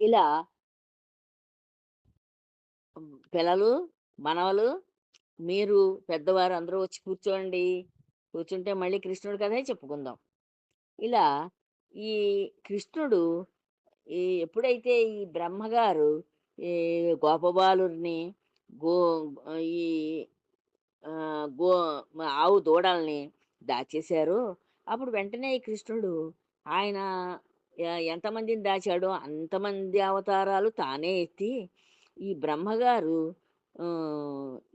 ఇలా పిల్లలు మనవలు మీరు పెద్దవారు అందరూ వచ్చి కూర్చోండి. కూర్చుంటే మళ్ళీ కృష్ణుడు కథే చెప్పుకుందాం. ఇలా ఈ కృష్ణుడు ఈ ఎప్పుడైతే ఈ బ్రహ్మగారు ఈ గోపబాలుని గో ఈ గో ఆవు దూడల్ని దాచేశారు. అప్పుడు వెంటనే ఈ కృష్ణుడు ఆయన ఎంతమందిని దాచాడో అంతమంది అవతారాలు తానే ఎత్తి ఈ బ్రహ్మగారు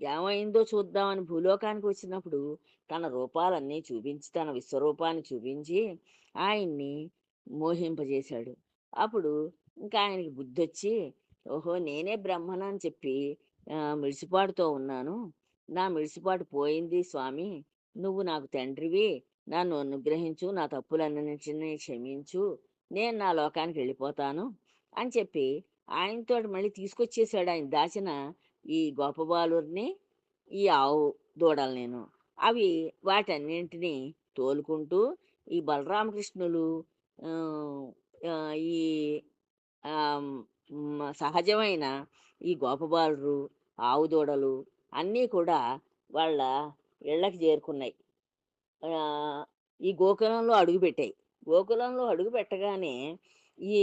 ఏమైందో చూద్దామని భూలోకానికి వచ్చినప్పుడు తన రూపాలన్నీ చూపించి తన విశ్వరూపాన్ని చూపించి ఆయన్ని మోహింపజేశాడు. అప్పుడు ఇంకా ఆయనకి బుద్ధి వచ్చి ఓహో నేనే బ్రహ్మనని చెప్పి మిడిసిపాటుతో ఉన్నాను. నా మిడిసిపాటు పోయింది స్వామి. నువ్వు నాకు తండ్రివి. నన్ను అనుగ్రహించు. నా తప్పులన్నింటినీ క్షమించు. నేను నా లోకానికి వెళ్ళిపోతాను అని చెప్పి ఆయనతో మళ్ళీ తీసుకొచ్చేసాడు ఆయన దాచిన ఈ గోపబాలుని ఈ ఆవు దూడలు నేను. అవి వాటన్నింటినీ తోలుకుంటూ ఈ బలరామకృష్ణులు ఈ సహజమైన ఈ గోపబాలురు ఆవు దూడలు అన్నీ కూడా వాళ్ళ ఇళ్ళకి చేరుకున్నాయి. ఈ గోకులంలో అడుగుపెట్టాయి. గోకులంలో అడుగు పెట్టగానే ఈ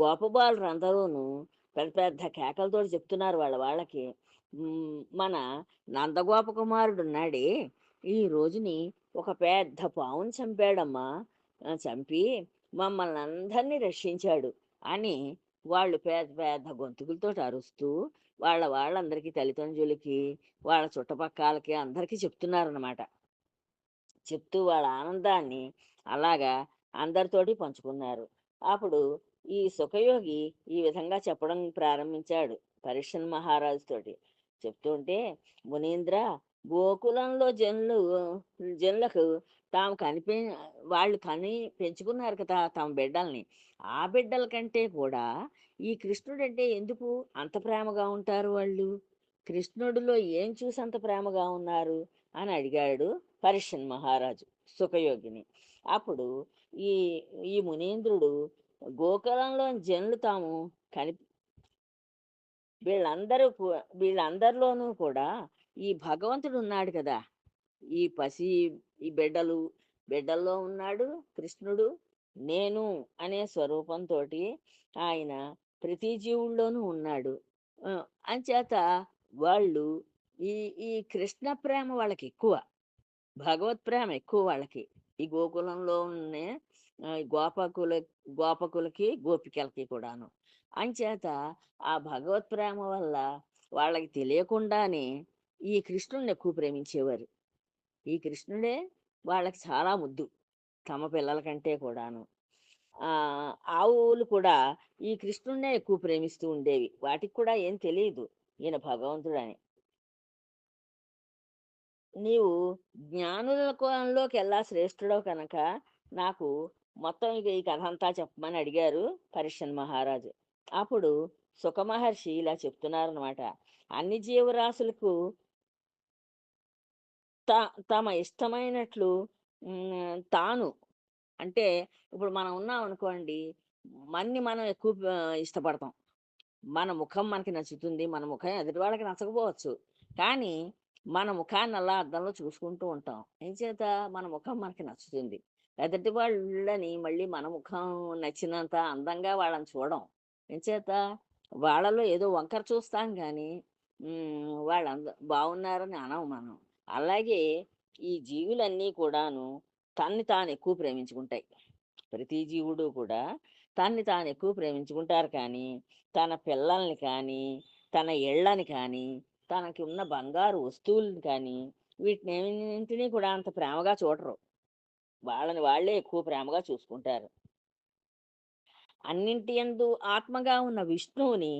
గోపబాలు అందరూను పెద్ద పెద్ద కేకలతో చెప్తున్నారు వాళ్ళ వాళ్ళకి. మన నందగోప కుమారుడు ఉన్నాడే ఈ రోజుని ఒక పెద్ద పావును చంపాడమ్మా. చంపి మమ్మల్ని అందరినీ రక్షించాడు అని వాళ్ళు పెద్ద పెద్ద గొంతుకులతో అరుస్తూ వాళ్ళ వాళ్ళందరికీ తల్లిదండ్రులకి వాళ్ళ చుట్టుపక్కలకి అందరికీ చెప్తున్నారనమాట చెప్తూ వాళ్ళ ఆనందాన్ని అలాగా అందరితోటి పంచుకున్నారు. అప్పుడు ఈ సుఖయోగి ఈ విధంగా చెప్పడం ప్రారంభించాడు పరీక్షన్ మహారాజు తోటి. చెప్తుంటే మునీంద్ర గోకులంలో జనులు జనులకు తాము కనిపి వాళ్ళు కని పెంచుకున్నారు కదా తమ బిడ్డల్ని. ఆ బిడ్డల కంటే కూడా ఈ కృష్ణుడు అంటే ఎందుకు అంత ప్రేమగా ఉంటారు వాళ్ళు? కృష్ణుడిలో ఏం చూసి అంత ప్రేమగా ఉన్నారు? అని అడిగాడు పరీక్షన్ మహారాజు సుఖయోగిని. అప్పుడు ఈ ఈ మునీంద్రుడు గోకులంలో జనులు తాము కని వీళ్ళందరూ వీళ్ళందరిలోనూ కూడా ఈ భగవంతుడు ఉన్నాడు కదా. ఈ పసి ఈ బిడ్డలు బిడ్డల్లో ఉన్నాడు కృష్ణుడు నేను అనే స్వరూపంతో ఆయన ప్రతి జీవుల్లోనూ ఉన్నాడు. అంచేత వాళ్ళు ఈ ఈ కృష్ణ ప్రేమ వాళ్ళకి ఎక్కువ భగవత్ ప్రేమ ఎక్కువ వాళ్ళకి. ఈ గోకులంలో ఉన్నే గోపకుల గోపకులకి గోపికలకి కూడాను. అంచేత ఆ భగవత్ ప్రేమ వల్ల వాళ్ళకి తెలియకుండానే ఈ కృష్ణుడిని ఎక్కువ ప్రేమించేవారు. ఈ కృష్ణుడే వాళ్ళకి చాలా ముద్దు తమ పిల్లల కంటే కూడాను. ఆవులు కూడా ఈ కృష్ణుడినే ఎక్కువ ప్రేమిస్తూ ఉండేవి. వాటికి కూడా ఏం తెలియదు ఈయన భగవంతుడని. నీవు జ్ఞానుల కోణంలోకి ఎలా శ్రేష్ఠుడో కనుక నాకు మొత్తం ఇక ఈ కథ అంతా చెప్పమని అడిగారు పరీక్షన్ మహారాజు. అప్పుడు సుఖమహర్షి ఇలా చెప్తున్నారనమాట అన్ని జీవరాశులకు త- తమ ఇష్టమైనట్లు తాను అంటే ఇప్పుడు మనం ఉన్నాం అనుకోండి మన్ని మనం ఎక్కువ ఇష్టపడతాం. మన ముఖం మనకి నచ్చుతుంది మన ముఖం ఎదుటి వాళ్ళకి నచ్చకపోవచ్చు. కానీ మన ముఖాన్ని అలా అద్దంలో చూసుకుంటూ ఉంటాం. ఏం చేత? మన ముఖం మనకి నచ్చుతుంది. ఎదుటి వాళ్ళని మళ్ళీ మన ముఖం నచ్చినంత అందంగా వాళ్ళని చూడం. ఏం చేత? వాళ్ళలో ఏదో వంకర చూస్తాం కానీ ఉమ్, వాళ్ళంద బాగున్నారని అనం మనం. అలాగే ఈ జీవులన్నీ కూడాను తన్ని తాను ఎక్కువ ప్రేమించుకుంటాయి. ప్రతి జీవుడు కూడా తన్ని తాను ఎక్కువ ప్రేమించుకుంటారు కానీ తన పిల్లల్ని కానీ తన ఇళ్ళని కానీ తనకి ఉన్న బంగారు వస్తువులను కానీ వీటిని ఏమింటిని కూడా అంత ప్రేమగా చూడరు. వాళ్ళని వాళ్ళే ఎక్కువ ప్రేమగా చూసుకుంటారు. అన్నింటి యందు ఆత్మగా ఉన్న విష్ణువుని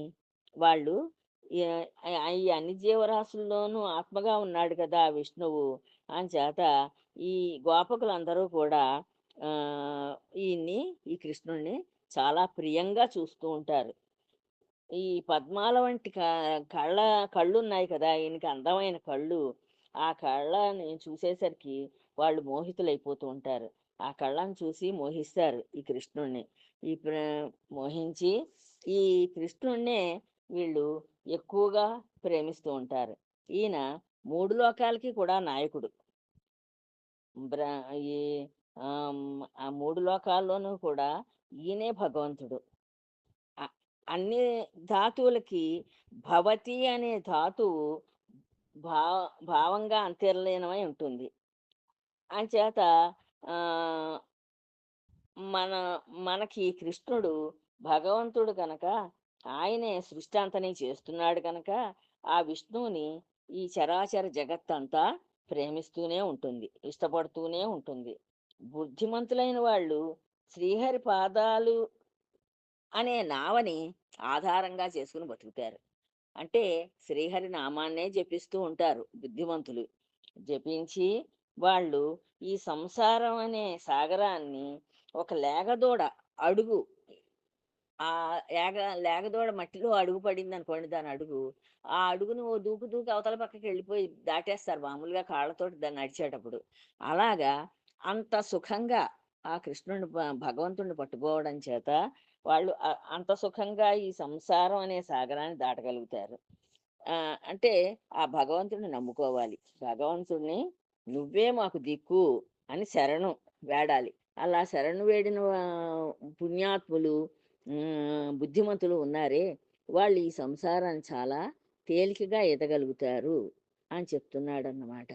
వాళ్ళు ఈ అన్ని జీవరాశుల్లోనూ ఆత్మగా ఉన్నాడు కదా ఆ విష్ణువు. అని చేత ఈ గోపకులందరూ కూడా ఈయన్ని ఈ కృష్ణుడిని చాలా ప్రియంగా చూస్తూ ఉంటారు. ఈ పద్మాల వంటి కళ్ళ కళ్ళు ఉన్నాయి కదా! ఈయనకి అందమైన కళ్ళు. ఆ కళ్ళని చూసేసరికి వాళ్ళు మోహితులైపోతూ ఉంటారు. ఆ కళ్ళను చూసి మోహిస్తారు ఈ కృష్ణుణ్ణి. ఈ ప్ర మోహించి ఈ కృష్ణుణ్ణే వీళ్ళు ఎక్కువగా ప్రేమిస్తూ ఉంటారు. ఈయన మూడు లోకాలకి కూడా నాయకుడు. ఈ ఆ మూడు లోకాల్లోనూ కూడా ఈయనే భగవంతుడు. అన్ని ధాతువులకి భవతి అనే ధాతువు భా భావంగా అంతర్లీనమై ఉంటుంది. అంచేత మన మనకి కృష్ణుడు భగవంతుడు కనుక ఆయనే సృష్టి అంతని చేస్తున్నాడు కనుక ఆ విష్ణువుని ఈ చరాచర జగత్తంతా ప్రేమిస్తూనే ఉంటుంది ఇష్టపడుతూనే ఉంటుంది. బుద్ధిమంతులైన వాళ్ళు శ్రీహరి పాదాలు అనే నావని ఆధారంగా చేసుకుని బతుకుతారు. అంటే శ్రీహరి నామాన్నే జపిస్తూ ఉంటారు బుద్ధిమంతులు. జపించి వాళ్ళు ఈ సంసారం అనే సాగరాన్ని ఒక లేగదూడ అడుగు ఆ లేగ లేగదూడ మట్టిలో అడుగు పడింది అనుకోండి దాని అడుగు ఆ అడుగును ఓ దూకు దూకు అవతల పక్కకి వెళ్ళిపోయి దాటేస్తారు మామూలుగా కాళ్ళతోటి దాన్ని నడిచేటప్పుడు. అలాగా అంత సుఖంగా ఆ కృష్ణుని భగవంతుడిని పట్టుకోవడం చేత వాళ్ళు అంత సుఖంగా ఈ సంసారం అనే సాగరాన్ని దాటగలుగుతారు. అంటే ఆ భగవంతుడిని నమ్ముకోవాలి. భగవంతుడిని నువ్వే మాకు దిక్కు అని శరణు వేడాలి. అలా శరణు వేడిన పుణ్యాత్ములు బుద్ధిమంతులు ఉన్నారే వాళ్ళు ఈ సంసారాన్ని చాలా తేలికగా ఎదగలుగుతారు అని చెప్తున్నాడు అన్నమాట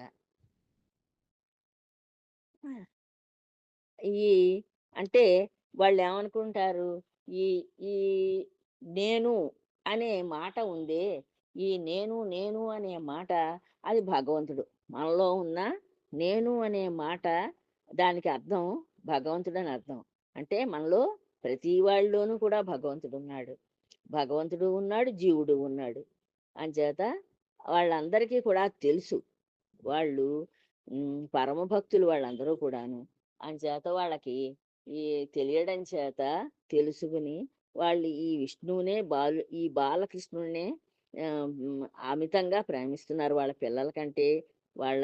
ఈ అంటే వాళ్ళు ఏమనుకుంటారు ఈ ఈ నేను అనే మాట ఉందే ఈ నేను నేను అనే మాట అది భగవంతుడు. మనలో ఉన్న నేను అనే మాట దానికి అర్థం భగవంతుడు అని అర్థం. అంటే మనలో ప్రతి వాళ్ళలోనూ కూడా భగవంతుడు ఉన్నాడు. భగవంతుడు ఉన్నాడు జీవుడు ఉన్నాడు. అంచేత వాళ్ళందరికీ కూడా తెలుసు. వాళ్ళు పరమ భక్తులు వాళ్ళందరూ కూడాను. అంచేత వాళ్ళకి ఈ తెలియడం చేత తెలుసుకుని వాళ్ళు ఈ విష్ణువునే బాలు ఈ బాలకృష్ణుడినే అమితంగా ప్రేమిస్తున్నారు వాళ్ళ పిల్లల కంటే వాళ్ళ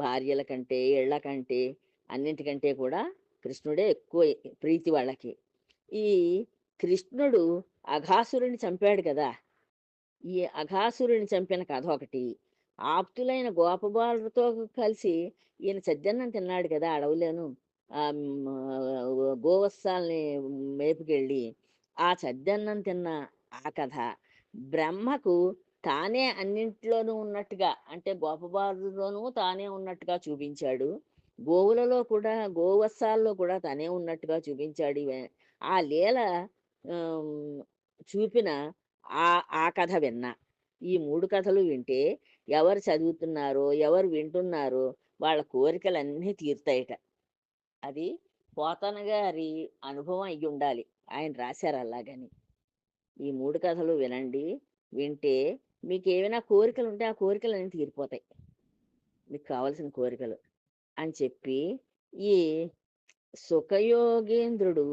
భార్యల కంటే ఇళ్ళ కంటే అన్నింటికంటే కూడా కృష్ణుడే ఎక్కువ ప్రీతి వాళ్ళకి. ఈ కృష్ణుడు అఘాసురుని చంపాడు కదా! ఈ అఘాసురుని చంపిన కథ ఒకటి. ఆప్తులైన గోపబాలుతో కలిసి ఈయన సజ్జన్నం తిన్నాడు కదా అడవులేను గోవత్సాల్ని మేపుకెళ్ళి ఆ చద్దన్నం తిన్న ఆ కథ బ్రహ్మకు తానే అన్నింటిలోనూ ఉన్నట్టుగా అంటే గోపబాలులోనూ తానే ఉన్నట్టుగా చూపించాడు. గోవులలో కూడా గోవత్సాల్లో కూడా తనే ఉన్నట్టుగా చూపించాడు ఆ లీల చూపిన ఆ ఆ కథ విన్నా. ఈ మూడు కథలు వింటే ఎవరు చదువుతున్నారో ఎవరు వింటున్నారో వాళ్ళ కోరికలన్నీ తీరుతాయట. అది పోతన గారి అనుభవం అయ్యి ఉండాలి. ఆయన రాశారు అలాగని. ఈ మూడు కథలు వినండి వింటే మీకు ఏమైనా కోరికలు ఉంటే ఆ కోరికలు అనేవి తీరిపోతాయి. మీకు కావలసిన కోరికలు అని చెప్పి ఈ సుఖయోగేంద్రుడు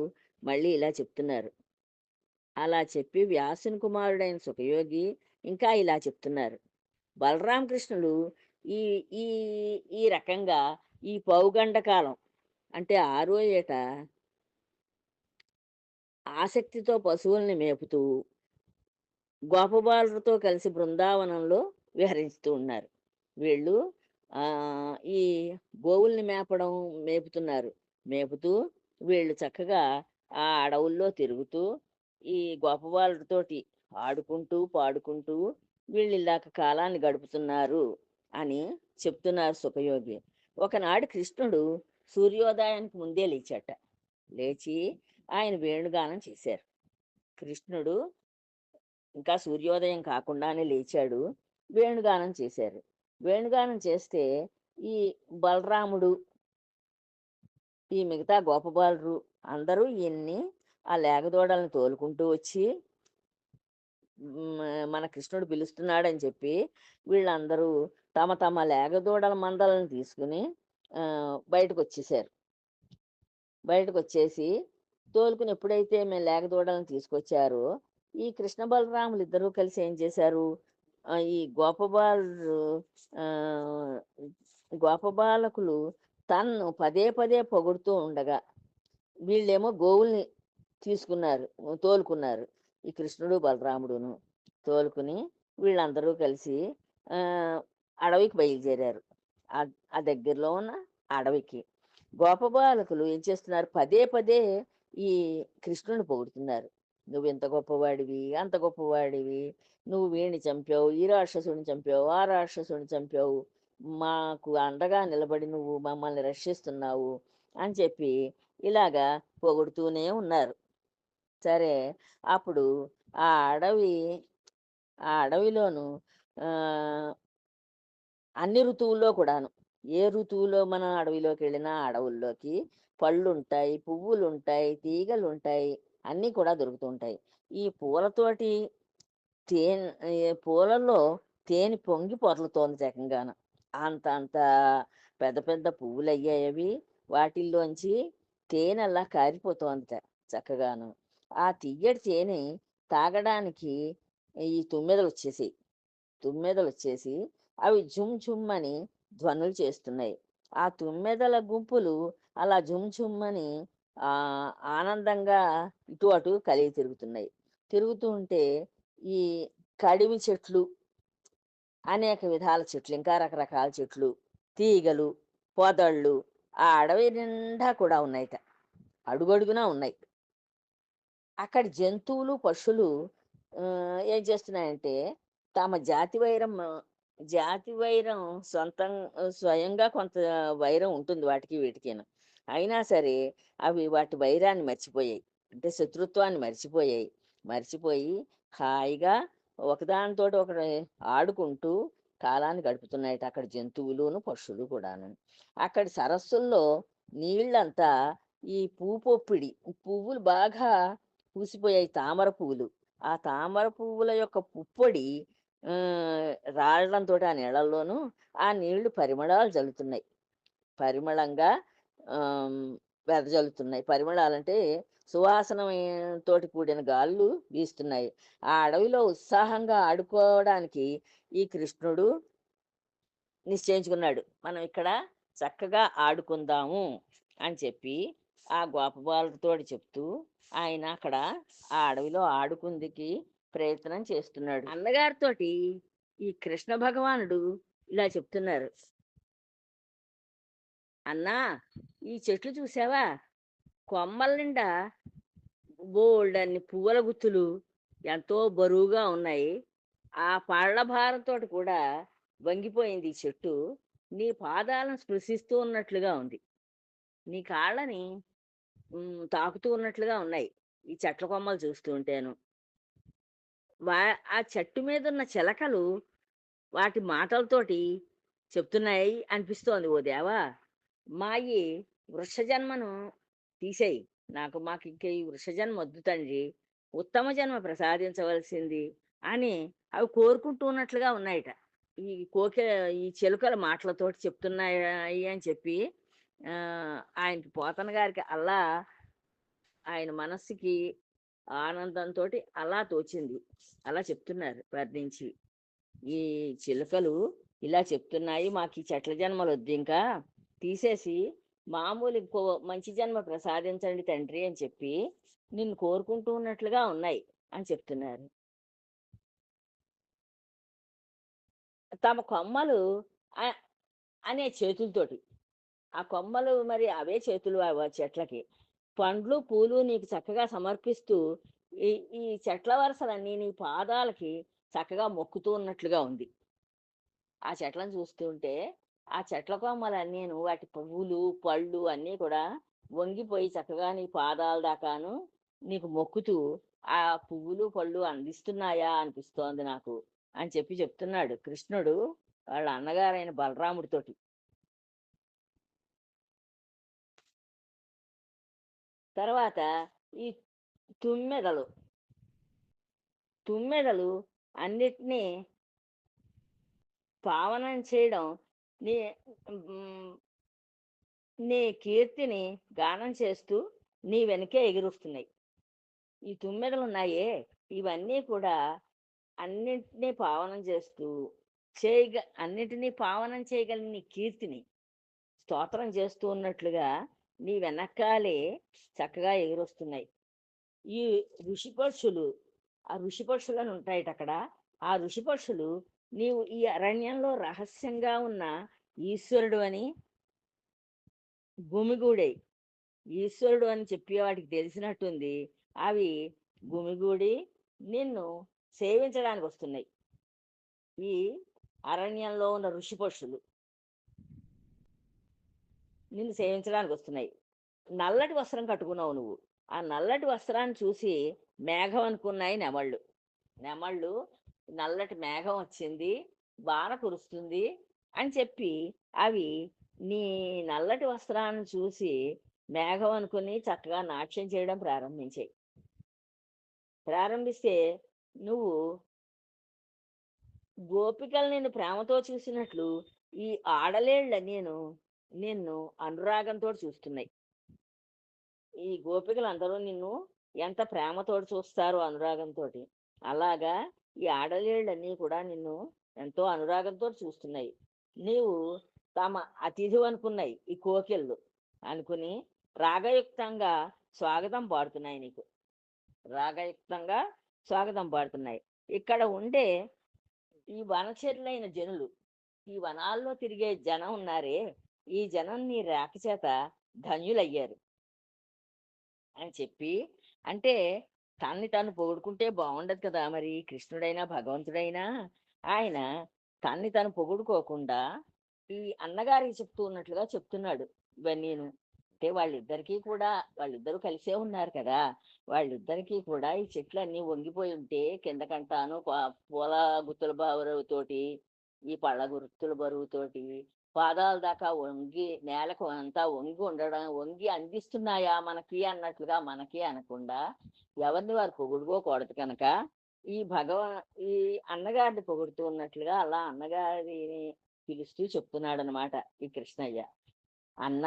మళ్ళీ ఇలా చెప్తున్నారు. అలా చెప్పి వ్యాసుని కుమారుడైన సుఖయోగి ఇంకా ఇలా చెప్తున్నారు. బలరామకృష్ణుడు ఈ ఈ ఈ రకంగా ఈ పౌగండ కాలం అంటే ఆరో ఏట ఆసక్తితో పశువుల్ని మేపుతూ గోపబాలులతో కలిసి బృందావనంలో విహరిస్తూ ఉన్నారు. వీళ్ళు ఈ గోవుల్ని మేపడం మేపుతున్నారు. మేపుతూ వీళ్ళు చక్కగా ఆ అడవుల్లో తిరుగుతూ ఈ గోపబాలుడితోటి ఆడుకుంటూ పాడుకుంటూ వీళ్ళు ఇలాక కాలాన్ని గడుపుతున్నారు అని చెప్తున్నారు సుఖయోగి. ఒకనాడు కృష్ణుడు సూర్యోదయానికి ముందే లేచాట. లేచి ఆయన వేణుగానం చేశారు. కృష్ణుడు ఇంకా సూర్యోదయం కాకుండానే లేచాడు. వేణుగానం చేశారు. వేణుగానం చేస్తే ఈ బలరాముడు ఈ మిగతా గోపబాలురు అందరూ ఈయన్ని ఆ లేగదోడలను తోలుకుంటూ వచ్చి మన కృష్ణుడు పిలుస్తున్నాడని చెప్పి వీళ్ళందరూ తమ తమ లేగదూడల మందలను తీసుకుని బయటకు వచ్చేసారు బయటకు వచ్చేసి తోలుకుని ఎప్పుడైతే మేము లేగదూడలను తీసుకొచ్చారో ఈ కృష్ణ బలరాములు ఇద్దరూ కలిసి ఏం చేశారు? ఈ గోపబాలు గోపబాలకులు తన్ను పదే పదే పొగుడుతూ ఉండగా వీళ్ళేమో గోవుల్ని తీసుకున్నారు తోలుకున్నారు ఈ కృష్ణుడు బలరాముడును తోలుకుని వీళ్ళందరూ కలిసి అడవికి బయలుదేరారు. ఆ- దగ్గరలో ఉన్న అడవికి. గోపబాలకులు ఏం చేస్తున్నారు? పదే పదే ఈ కృష్ణుని పొగుడుతున్నారు. నువ్వు ఇంత గొప్పవాడివి? అంత గొప్పవాడివి? నువ్వు వీడిని చంపావు ఈ రాక్షసుని చంపావు ఆ రాక్షసుని చంపావు. మాకు అండగా నిలబడి నువ్వు మమ్మల్ని రక్షిస్తున్నావు అని చెప్పి ఇలాగా పొగుడుతూనే ఉన్నారు. సరే అప్పుడు ఆ అడవి ఆ అడవిలోను అన్ని ఋతువుల్లో కూడాను. ఏ ఋతువులో మనం అడవిలోకి వెళ్ళినా అడవుల్లోకి పళ్ళు ఉంటాయి పువ్వులు ఉంటాయి తీగలు ఉంటాయి అన్నీ కూడా దొరుకుతుంటాయి. ఈ పూలతోటి తేనె పూలలో తేనె పొంగి పొరలుతోంది చక్కగాను అంత అంత పెద్ద పెద్ద పువ్వులు అయ్యాయి వాటిల్లోంచి తేనె అలా కారిపోతోంది చక్కగాను. ఆ తీయటి తేనె తాగడానికి ఈ తుమ్మెదలు వచ్చేసాయి తుమ్మెదలు వచ్చేసి అవి జుమ్ జుమ్ అని ధ్వనులు చేస్తున్నాయి. ఆ తుమ్మెదల గుంపులు అలా జుమ్ జుమ్ అని ఆ ఆనందంగా ఇటు అటు కలిగి తిరుగుతున్నాయి. తిరుగుతూ ఉంటే ఈ కడివి చెట్లు అనేక విధాల చెట్లు ఇంకా రకరకాల చెట్లు తీగలు పొదళ్ళు ఆ అడవి నిండా కూడా ఉన్నాయిట. అడుగడుగునా ఉన్నాయి. అక్కడ జంతువులు పశువులు ఏం చేస్తున్నాయంటే తమ జాతి వైరం జాతి వైరం సొంతం స్వయంగా కొంత వైరం ఉంటుంది వాటికి వీటికిను. అయినా సరే అవి వాటి వైరాన్ని మర్చిపోయాయి. అంటే శత్రుత్వాన్ని మర్చిపోయాయి. మర్చిపోయి హాయిగా ఒకదానితో ఒకటి ఆడుకుంటూ కాలాన్ని గడుపుతున్నాయి అక్కడ జంతువులును పక్షులు కూడాను. అక్కడి సరస్సుల్లో నీళ్ళంతా ఈ పూపొప్పిడి పువ్వులు బాగా పూసిపోయాయి తామర పువ్వులు. ఆ తామర పువ్వుల యొక్క పుప్పొడి ఆ, రాళ్ళంతో ఆ నీళ్ళల్లోనూ ఆ నీళ్ళు పరిమళాలు జల్లుతున్నాయి. పరిమళంగా వెదజల్లుతున్నాయి పరిమళాలంటే సువాసన తోటి కూడిన గాళ్ళు వీస్తున్నాయి. ఆ అడవిలో ఉత్సాహంగా ఆడుకోవడానికి ఈ కృష్ణుడు నిశ్చయించుకున్నాడు. మనం ఇక్కడ చక్కగా ఆడుకుందాము అని చెప్పి ఆ గోపబాలతో చెప్తూ ఆయన అక్కడ ఆ అడవిలో ఆడుకుందికి ప్రయత్నం చేస్తున్నాడు. అన్నగారితోటి ఈ కృష్ణ భగవానుడు ఇలా చెప్తున్నారు. అన్నా ఈ చెట్లు చూసావా? కొమ్మల నిండా బోల్డన్ని పువ్వుల గుత్తులు ఎంతో బరువుగా ఉన్నాయి. ఆ పళ్ళ భారంతో కూడా వంగిపోయింది ఈ చెట్టు. నీ పాదాలను స్పృశిస్తూ ఉన్నట్లుగా ఉంది. నీ కాళ్ళని తాకుతూ ఉన్నట్లుగా ఉన్నాయి. ఈ చెట్ల కొమ్మలు చూస్తూ ఉంటాను. వా ఆ చెట్టు మీద ఉన్న చిలకలు వాటి మాటలతోటి చెప్తున్నాయి అనిపిస్తోంది. ఓ దేవా మా ఈ జన్మను తీసేయి. నాకు మాకు ఇంక ఈ వృషజన్మ వద్దు తండ్రి. ఉత్తమ జన్మ ప్రసాదించవలసింది అని అవి కోరుకుంటూ ఉన్నట్లుగా ఉన్నాయట. ఈ కోకె ఈ చెలుకల మాటలతోటి చెప్తున్నాయి అని చెప్పి ఆయనకి పోతన గారికి అలా ఆయన మనస్సుకి ఆనందంతో అలా తోచింది. అలా చెప్తున్నారు వర్ణించి ఈ చిలుకలు ఇలా చెప్తున్నాయి మాకు ఈ చెట్ల జన్మలు వద్దు ఇంకా. తీసేసి మామూలు ఇంకో మంచి జన్మ ప్రసాదించండి తండ్రి అని చెప్పి నిన్ను కోరుకుంటూ ఉన్నట్లుగా ఉన్నాయి అని చెప్తున్నారు. తమ కొమ్మలు అనే చేతులతోటి. ఆ కొమ్మలు మరి అవే చేతులు చెట్లకి. పండ్లు పూలు నీకు చక్కగా సమర్పిస్తూ ఈ ఈ చెట్ల వరసలన్నీ నీ పాదాలకి చక్కగా మొక్కుతూ ఉన్నట్లుగా ఉంది. ఆ చెట్లను చూస్తూ ఉంటే ఆ చెట్ల కొమ్మలన్నీ వాటి పువ్వులు పళ్ళు అన్నీ కూడా వంగిపోయి చక్కగా నీ పాదాల దాకాను నీకు మొక్కుతూ ఆ పువ్వులు పళ్ళు అందిస్తున్నాయా అనిపిస్తోంది నాకు అని చెప్పి చెప్తున్నాడు కృష్ణుడు వాళ్ళ అన్నగారైన బలరాముడితోటి. తర్వాత ఈ తుమ్మెదలు. తుమ్మెదలు అన్నిటినీ పావనం చేయడం నీ నీ కీర్తిని గానం చేస్తూ నీ వెనకే ఎగురుస్తున్నాయి. ఈ తుమ్మెదలు ఉన్నాయే ఇవన్నీ కూడా అన్నింటినీ పావనం చేస్తూ చేయగ అన్నిటినీ పావనం చేయగలిగిన నీ కీర్తిని స్తోత్రం చేస్తూ ఉన్నట్లుగా నీ వెనకాలే చక్కగా ఎగురొస్తున్నాయి. ఈ ఋషిపక్షులు ఆ ఋషిపక్షులు అని ఉంటాయట అక్కడ. ఆ ఋషిపక్షులు నీవు ఈ అరణ్యంలో రహస్యంగా ఉన్న ఈశ్వరుడు అని గుమిగూడై ఈశ్వరుడు అని చెప్పి వాటికి తెలిసినట్టుంది. అవి గుమిగూడి నిన్ను సేవించడానికి వస్తున్నాయి ఈ అరణ్యంలో ఉన్న ఋషి పక్షులు. నిన్ను సేవించడానికి వస్తున్నాయి నల్లటి వస్త్రం కట్టుకున్నావు నువ్వు. ఆ నల్లటి వస్త్రాన్ని చూసి మేఘం అనుకున్నాయి నెమళ్ళు. నెమళ్ళు నల్లటి మేఘం వచ్చింది వాన కురుస్తుంది అని చెప్పి అవి నీ నల్లటి వస్త్రాన్ని చూసి మేఘం అనుకుని చక్కగా నాట్యం చేయడం ప్రారంభించాయి. ప్రారంభిస్తే నువ్వు గోపికలు నేను ప్రేమతో చూసినట్లు ఈ ఆడలేళ్ళ నేను నిన్ను అనురాగంతో చూస్తున్నాయి. ఈ గోపికలు అందరూ నిన్ను ఎంత ప్రేమతో చూస్తారో అనురాగంతో అలాగా ఈ ఆడలేళ్ళన్నీ కూడా నిన్ను ఎంతో అనురాగంతో చూస్తున్నాయి. నీవు తమ అతిథి అనుకున్నాయి ఈ కోకిళ్ళు అనుకుని రాగయుక్తంగా స్వాగతం పాడుతున్నాయి నీకు. రాగయుక్తంగా స్వాగతం పాడుతున్నాయి. ఇక్కడ ఉండే ఈ వనచరులైన జనులు ఈ వనాల్లో తిరిగే జనం ఉన్నారే ఈ జనం నీ రాక చేత ధన్యులయ్యారు. అని చెప్పి అంటే తన్ని తాను పొగుడుకుంటే బాగుండదు కదా మరి. కృష్ణుడైనా భగవంతుడైనా ఆయన తన్ని తను పొగుడుకోకుండా ఈ అన్నగారికి చెప్తూ ఉన్నట్లుగా చెప్తున్నాడు. నేను అంటే వాళ్ళిద్దరికీ కూడా వాళ్ళిద్దరూ కలిసే ఉన్నారు కదా. వాళ్ళిద్దరికీ కూడా ఈ చెట్లన్నీ వంగిపోయి ఉంటే కిందకంటాను పూల గుత్తుల బరువుతోటి ఈ పళ్ళ గుర్తుల బరువుతోటి పాదాల దాకా వంగి నేలకు అంతా వంగి ఉండడం వంగి అందిస్తున్నాయా మనకి అన్నట్లుగా మనకి అనకుండా ఎవరిని వారు పొగుడుకోకూడదు కనుక ఈ భగవ ఈ అన్నగారిని పొగుడుతూ ఉన్నట్లుగా అలా అన్నగారిని పిలుస్తూ చెప్తున్నాడు అనమాట ఈ కృష్ణయ్య. అన్న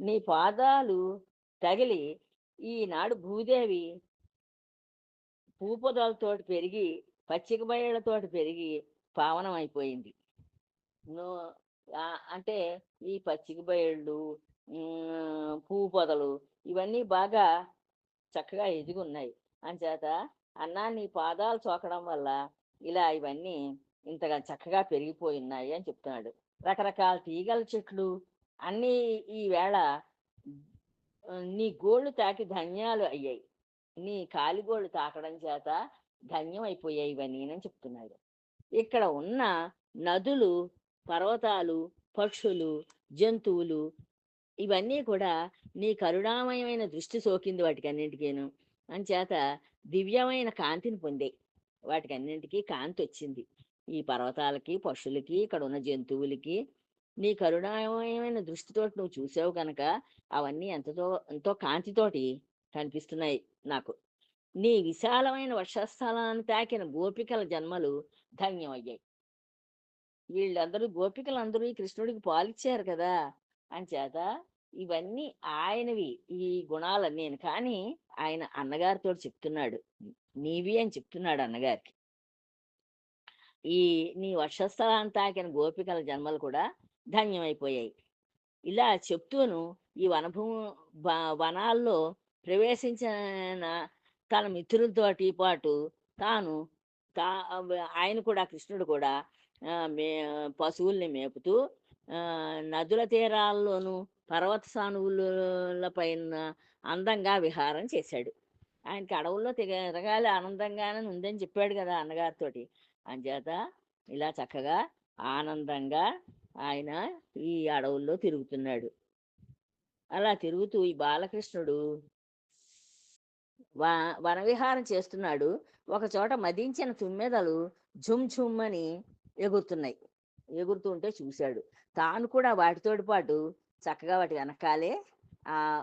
నీ పాదాలు తగిలి ఈనాడు భూదేవి పూపొదలతోటి పెరిగి పచ్చిక బయళ్ళతోటి పెరిగి పావనం అయిపోయింది. నువ్వు అంటే ఈ పచ్చిక బయళ్ళు పువ్వు పొదలు ఇవన్నీ బాగా చక్కగా ఎదిగి ఉన్నాయి అంచేత అన్నా నీ పాదాలు చోకడం వల్ల ఇలా ఇవన్నీ ఇంతగా చక్కగా పెరిగిపోయినాయి అని చెప్తున్నాడు. రకరకాల తీగల చెట్లు అన్నీ ఈ వేళ నీ గోళ్ళు తాకి ధన్యాలు అయ్యాయి. నీ కాలిగోళ్ళు తాకడం చేత ధన్యం అయిపోయాయి ఇవన్నీ అని చెప్తున్నాడు. ఇక్కడ ఉన్న నదులు పర్వతాలు పక్షులు జంతువులు ఇవన్నీ కూడా నీ కరుణామయమైన దృష్టి సోకింది వాటికి అన్నింటికీను అంచేత దివ్యమైన కాంతిని పొందే వాటికి అన్నింటికీ కాంతి వచ్చింది ఈ పర్వతాలకి పక్షులకి ఇక్కడ ఉన్న జంతువులకి నీ కరుణామయమైన దృష్టితోటి నువ్వు చూసావు కనుక అవన్నీ ఎంతతో ఎంతో కాంతితోటి కనిపిస్తున్నాయి నాకు. నీ విశాలమైన వర్షస్థలాన్ని తాకిన గోపికల జన్మలు ధన్యమయ్యాయి. వీళ్ళందరూ గోపికలందరూ ఈ కృష్ణుడికి పాలిచ్చారు కదా అంచేత ఇవన్నీ ఆయనవి ఈ గుణాలన్నీ కానీ ఆయన అన్నగారితో చెప్తున్నాడు. నీవి అని చెప్తున్నాడు అన్నగారికి. ఈ నీ వర్షస్థలాన్ని తాకిన గోపికల జన్మలు కూడా ధన్యమైపోయాయి. ఇలా చెప్తూను ఈ వనభూ వనాల్లో ప్రవేశించిన తన మిత్రులతోటి పాటు తాను తా ఆయన కూడా కృష్ణుడు కూడా మే పశువుల్ని మేపుతూ నదుల తీరాల్లోనూ పర్వత సానువుల పైన అందంగా విహారం చేశాడు. ఆయనకి అడవుల్లో తిగ తిరగాలి ఆనందంగానే ఉందని చెప్పాడు కదా అన్నగారితోటి. అంచేత ఇలా చక్కగా ఆనందంగా ఆయన ఈ అడవుల్లో తిరుగుతున్నాడు. అలా తిరుగుతూ ఈ బాలకృష్ణుడు వ వనవిహారం చేస్తున్నాడు. ఒకచోట మదించిన తుమ్మెదలు ఝుమ్ ఝుమ్ అని ఎగురుతున్నాయి. ఎగురుతుంటే చూశాడు. తాను కూడా వాటితోటి పాటు చక్కగా వాటి వెనకాలే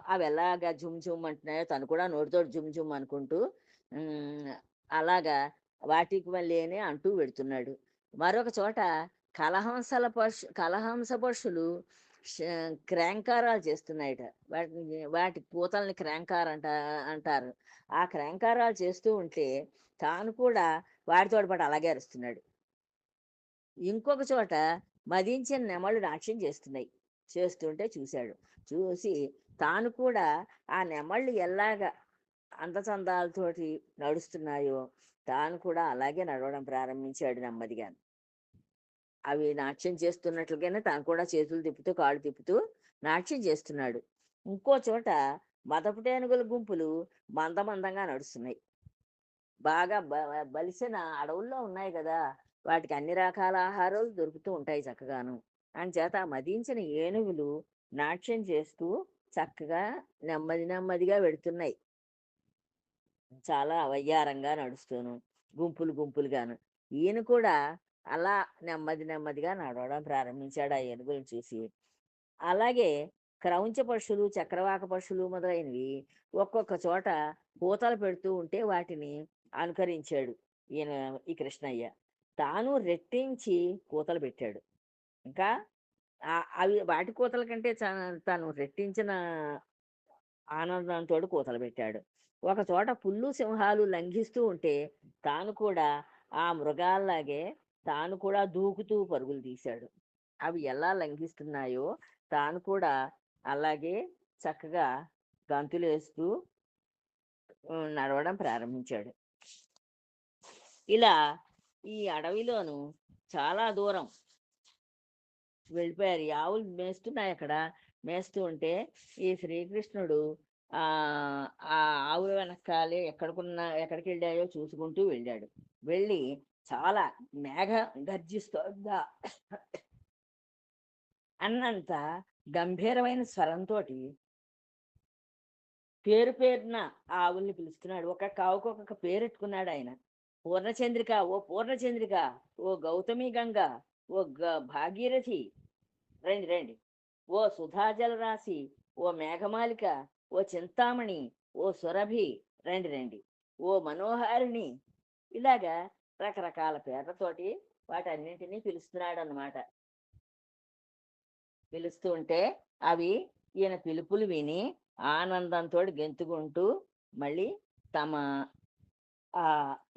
అవి ఎలాగా జుమ్ జుమ్ అంటున్నాయో తను కూడా నోటితో జుమ్ జుమ్ అనుకుంటూ అలాగా వాటికి మళ్ళీనే అంటూ పెడుతున్నాడు మరొక చోట కలహంసల పశు కలహంస పశులు శ- క్రాంకారాలు చేస్తున్నాయట. వాటిని వాటి పూతల్ని క్రాంకార్ అంట అంటారు. ఆ క్రాంకారాలు చేస్తూ ఉంటే తాను కూడా వాటితో పాటు అలాగే అరుస్తున్నాడు. ఇంకొక చోట మదించిన నెమళ్ళు నాట్యం చేస్తున్నాయి. చేస్తుంటే చూశాడు. చూసి తాను కూడా ఆ నెమళ్ళు ఎలాగా అందచందాలతోటి నడుస్తున్నాయో తాను కూడా అలాగే నడవడం ప్రారంభించాడు నెమ్మదిగా. అవి నాట్యం చేస్తున్నట్లుగానే తాను కూడా చేతులు తిప్పుతూ కాళ్ళు తిప్పుతూ నాట్యం చేస్తున్నాడు. ఇంకో చోట మదపుటేనుగుల గుంపులు మందమందంగా నడుస్తున్నాయి. బాగా బ- బలిసిన అడవుల్లో ఉన్నాయి కదా! వాటికి అన్ని రకాల ఆహారాలు దొరుకుతూ ఉంటాయి చక్కగాను. అంచేత ఆ మదించిన ఏనుగులు నాట్యం చేస్తూ చక్కగా నెమ్మది నెమ్మదిగా వెడుతున్నాయి. చాలా వయ్యారంగా నడుస్తూను గుంపులు గుంపులుగాను. ఈయన కూడా అలా నెమ్మది నెమ్మదిగా నడవడం ప్రారంభించాడు ఆ ఏనుగులను చూసి. అలాగే క్రౌంచ పక్షులు చక్రవాక పక్షులు మొదలైనవి ఒక్కొక్క చోట పూతలు పెడుతూ ఉంటే వాటిని అనుకరించాడు ఈయన ఈ కృష్ణయ్య. తాను రెట్టించి కూతలు పెట్టాడు. ఇంకా అవి వాటి కూతల కంటే చా- తాను రెట్టించిన ఆనందంతో కూతలు పెట్టాడు. ఒక చోట పుల్లు సింహాలు లంఘిస్తూ ఉంటే తాను కూడా ఆ మృగాల్లాగే తాను కూడా దూకుతూ పరుగులు తీశాడు. అవి ఎలా లంఘిస్తున్నాయో తాను కూడా అలాగే చక్కగా గంతులేస్తూ వేస్తూ నడవడం ప్రారంభించాడు. ఇలా ఈ అడవిలోను చాలా దూరం వెళ్ళిపోయారు. ఆవులు మేస్తున్నాయి అక్కడ. మేస్తూ ఉంటే ఈ శ్రీకృష్ణుడు ఆ ఆ ఆవుల వెనకాలే ఎక్కడికున్న ఎక్కడికి వెళ్ళాయో చూసుకుంటూ వెళ్ళాడు. వెళ్ళి చాలా మేఘ గర్జిస్తోందా అన్నంత గంభీరమైన స్వరంతో పేరు పేరున ఆవుల్ని పిలుస్తున్నాడు. ఒక కావుకు ఒక్కొక్క పేరెట్టుకున్నాడు ఆయన పూర్ణచంద్రిక ఓ పూర్ణచంద్రిక ఓ గౌతమి గంగ ఓ గ- భాగీరథి. రండి రండి. ఓ సుధాజల రాశి ఓ మేఘమాలిక ఓ చింతామణి ఓ సురభి. రండి రండి. ఓ మనోహారిణి. ఇలాగా రకరకాల పేర్లతోటి వాటన్నింటినీ పిలుస్తున్నాడు అన్నమాట పిలుస్తూ ఉంటే అవి ఈయన పిలుపులు విని ఆనందంతో గెంతుకుంటూ మళ్ళీ తమ ఆ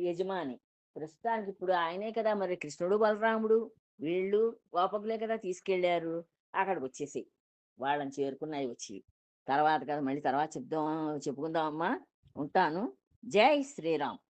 యజమాని. ప్రస్తుతానికి ఇప్పుడు ఆయనే కదా మరి కృష్ణుడు బలరాముడు. వీళ్ళు గోపకులే కదా తీసుకెళ్ళారు అక్కడికి వచ్చేసి వాళ్ళని చేరుకున్నాయి వచ్చి. తర్వాత కదా మళ్ళీ తర్వాత చెప్దాం చెప్పుకుందామమ్మా ఉంటాను. జై శ్రీరామ్.